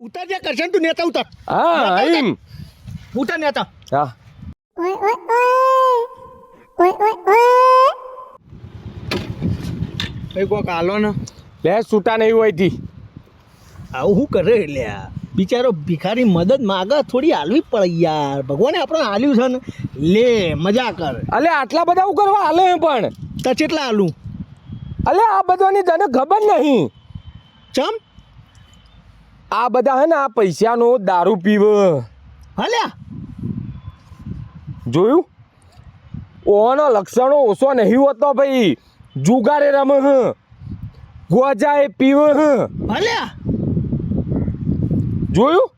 ઉતાર જે કરશે ને તું નેતા ઉતાર. હા એમ. ઉતાર નેતા. હા. Oi, oi, oi. Oi, oi, oi. કઈ કોક આલો ને. લે છૂટા નહીં હોયથી આવું શું કરે લે બિચારો ભિખારી મદદ માગે થોડી હાલવી પડે યાર. ભગવાને આપણે હાલ્યું છે ને. લે મજા કર. અલે આટલા બધા હું કરવા હાલે પણ? તો કેટલા હાલું? અલે આ બધાની તને ખબર નહીં. ચમ? આ બધા હે ને આ પૈસાનો દારૂ પીવ. હાલ્યા? જોયું? ઓનો લક્ષણો ઓછો નહીં હોતો ભાઈ. જુગારે રમ હ. ગોજા એ પીવે હ. હાલ્યા? જોયું?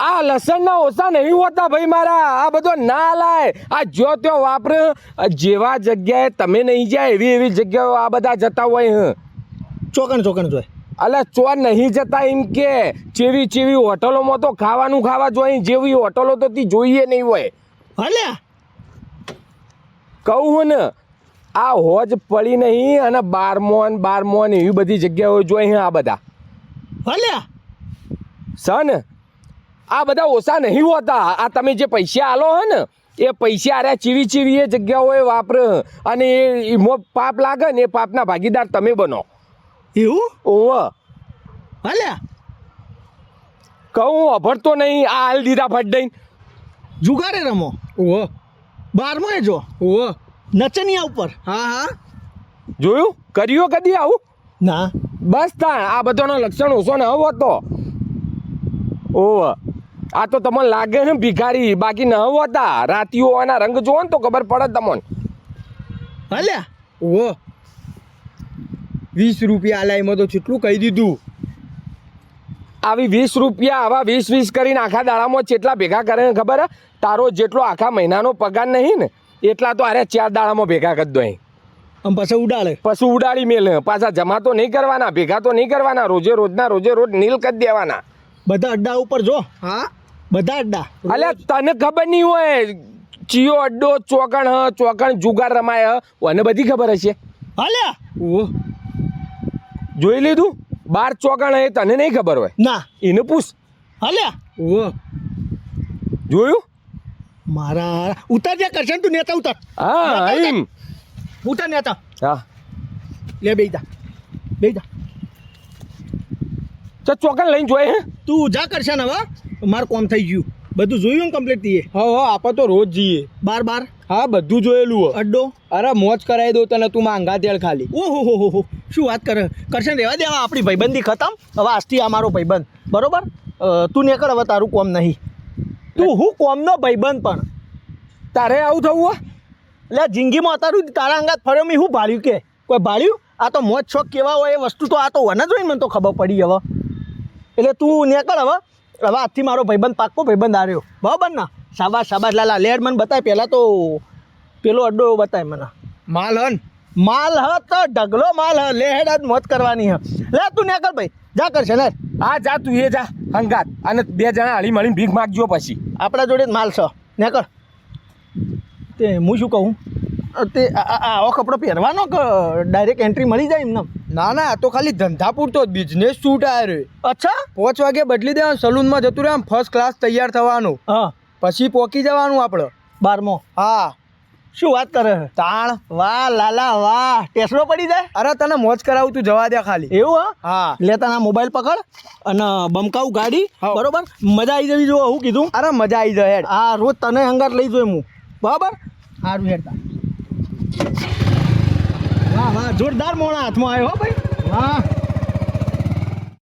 આ લસણના ઓછા નહીં હોતા ભાઈ મારા. આ બધો ના લાય. આ જો ત્યો વાપર જેવા જગ્યાએ તમે નહીં જાય એવી એવી જગ્યાઓ આ બધા જતા હોય હ. ચોકણ ચોકણ જોય. અલે ચોર નહીં જતા એમ કે? ચેવી ચેવી હોટલોમાં તો ખાવાનું ખાવા જોઈએ જેવી હોટલો તો તી જોઈએ નહીં હોય. હાલ્યા કહું હું ને આ હોજ પડી નહીં અને બારમોન બારમોન એવી બધી જગ્યાઓ જોઈ આ બધા. હાલ્યા સન આ બધા ઓછા નહીં હોતા. આ તમે જે પૈસા આલો હે ને એ પૈસા આર્યા ચીવી ચીવી એ જગ્યાઓએ વાપરે. અને એ એમાં પાપ લાગે ને એ પાપના ભાગીદાર તમે બનો. એવું? ઓવ. હાલ્યા? કહું અભરતો નહીં આ હાલ દીધા ફટ દઈને જુગારે રમો. ઓહો બારમો જો. ઓહો નચનિયા ઉપર. હા હા. જોયું? કર્યો કદી આવું? ના. બસ તા આ બધાનો લક્ષણ ઓછો ને હવો તો. ઓવ. આ તો તમને લાગે ને ભિખારી બાકી ન હોતા. રાતીઓ આના રંગ જોવો ને તો ખબર પડે તમને. હાલ્યા? ઓહો વીસ રૂપિયા આલા એમાં તો કેટલું કહી દીધું. આવી વીસ રૂપિયા આવા વીસ વીસ કરીને આખા દાડામાં જેટલા ભેગા કરે ને ખબર હે? તારો જેટલો આખા મહિનાનો પગાર નહીં ને એટલા તો અરે ચાર દાડામાં ભેગા કરી દો અહીં. આમ પાછા ઉડાડે. પછી ઉડાડી મેલ પાછા જમા તો નહીં કરવાના ભેગા તો નહીં કરવાના રોજે રોજના રોજે રોજ નીલ કરી દેવાના. બધા અડ્ડા ઉપર જો. હા. બધા અડ્ડા. અલ્યા તને ખબર નહીં હોય ચિયો અડ્ડો ચોકણ હ ચોકણ જુગાર રમાય હ અને બધી ખબર હશે? હાલ્યા ઓહો. જોઈ લીધું? બાર ચોકાણા એ તને નહીં ખબર હોય. ના. એને પૂછ. હાલ્યા ઓહો જોયું? મારા ઉતાર જ્યાં કરશે ને તું નેતા ઉતાર. હા એમ ઉતાર. નેતા. હા. લે બેઈ જા. બેઈ જા. તો લઈને જોઈ હે? તું જા કરશે ને હવે. મારું કોમ થઈ ગયું. બધું જોયું કમ્પ્લીટ થઈએ. હા હા આપણે તો રોજ જઈએ. બાર બાર. હા બધું જોયેલું હો અડ્ડો? અરે મોજ કરાવી દઉં તને તું માંગા તેલ ખાલી. ઓહો હો હો હો. શું વાત કરે? કરશે રહેવા દેવા આપણી ભાઈબંધી ખતમ? હવે આજથી આ મારો ભાઈબંધ. બરોબર? તું નીકળ હવે તારું કોમ નહીં. તું હું કોમનો ભાઈબંધ પણ? તારે આવું થવું હોય? એટલે જિંદગીમાં અતારું તારા અંગાત ફર્યો મેં શું ભાળ્યું કે? કોઈ ભાળ્યું? આ તો મોજ શોખ કેવા હોય એ વસ્તુ તો આ તો વન જ હોય ને મને તો ખબર પડી હવે. એટલે તું નીકળ હવે. હવે આજથી મારો ભાઈબંધ પાક્કો ભાઈબંધ આવ્યો બરાબર ને? શાબાશ શાબાશ લાલા. લેડ મને બતાય પહેલાં તો પેલો અડ્ડો બતાય મને. માલ હન. માલ હ તો ઢગલો માલ હ. લે જ મોત કરવાની હ. લે તું નીકળ ભાઈ. જા કરશે ને હા જા તું એ જા. હંગાત. અને બે જણા હળી મળીને ભીખ માગજો પછી. આપણા જોડે જ માલ છે નેકળ તે હું શું કહું? તે આવો કપડો પહેરવાનો કે ડાયરેક્ટ એન્ટ્રી મળી જાય એમને? ના ના આ તો ખાલી ધંધા પૂરતો બિઝનેસ શૂટ આવ્યો અચ્છા. પાંચ વાગે બદલી દેવાનું સલૂનમાં જતું રહે ફર્સ્ટ ક્લાસ તૈયાર થવાનું. હા. પછી પોકી જવાનું આપણે બારમો. હા. શું વાત કરે છે? તાણ. વાહ લાલા વાહ. ટેસડો પડી જાય? અરે તને મોજ કરાવું તું જવા દે ખાલી. એવું હા? હા. લેતા ના મોબાઈલ પકડ અને બમકાવું ગાડી હા. બરોબર? મજા આવી જવી જો હું કીધું. અરે મજા આવી જાય હેડ. આ રોજ તને હંગાર લઈ જોઈ હું બરાબર? સારું હેડતા વાહ વાહ જોરદાર મોણા હાથમાં આવ્યો હો ભાઈ. વાહ.